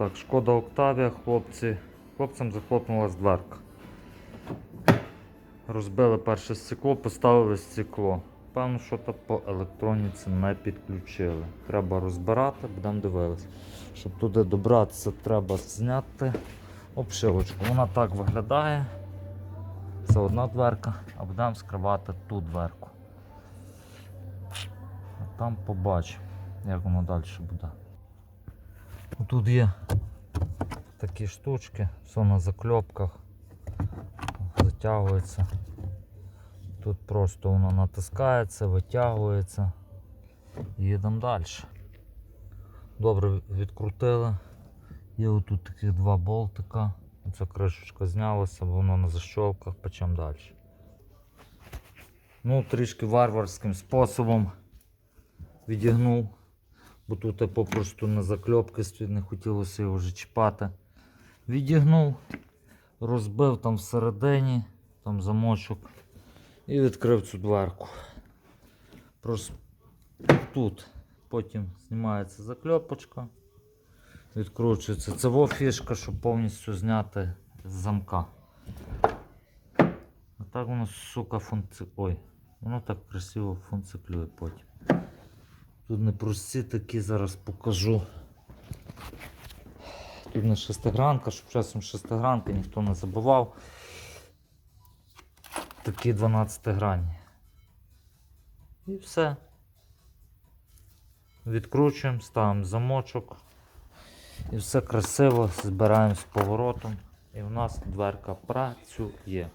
Так, шкода Октавія, хлопці. Хлопцям захлопнулась дверка. Розбили перше стекло, поставили стекло. Певно, що то по електроніці не підключили. Треба розбирати, будемо дивитися. Щоб туди добратися, треба зняти обшивочку. Вона так виглядає. Це одна дверка, а будемо скривати ту дверку. А там побачимо, як воно далі буде. Тут є такі штучки, все на закльопках, затягується. Тут просто воно натискається, витягується. Їдемо далі. Добре відкрутили. Є отут таких два болтика. Оця кришечка знялася, воно на защолках, почем далі. Ну, трішки варварським способом відігнув, бо тут я попросту на закльопки не хотілося його вже чіпати. Відігнув, розбив там всередині, там замочок і відкрив цю дверку. Просто тут потім знімається закльопочка, відкручується. Це во фішка, щоб повністю зняти з замка. А так воно, сука, функці... Ой, воно так красиво функціклює потім. Тут не прості такі, зараз покажу. Тут не шестигранка, щоб часом шестигранки ніхто не забував. Такі 12 грані. І все. Відкручуємо, ставимо замочок. І все красиво збираємо з поворотом. І в нас дверка працює.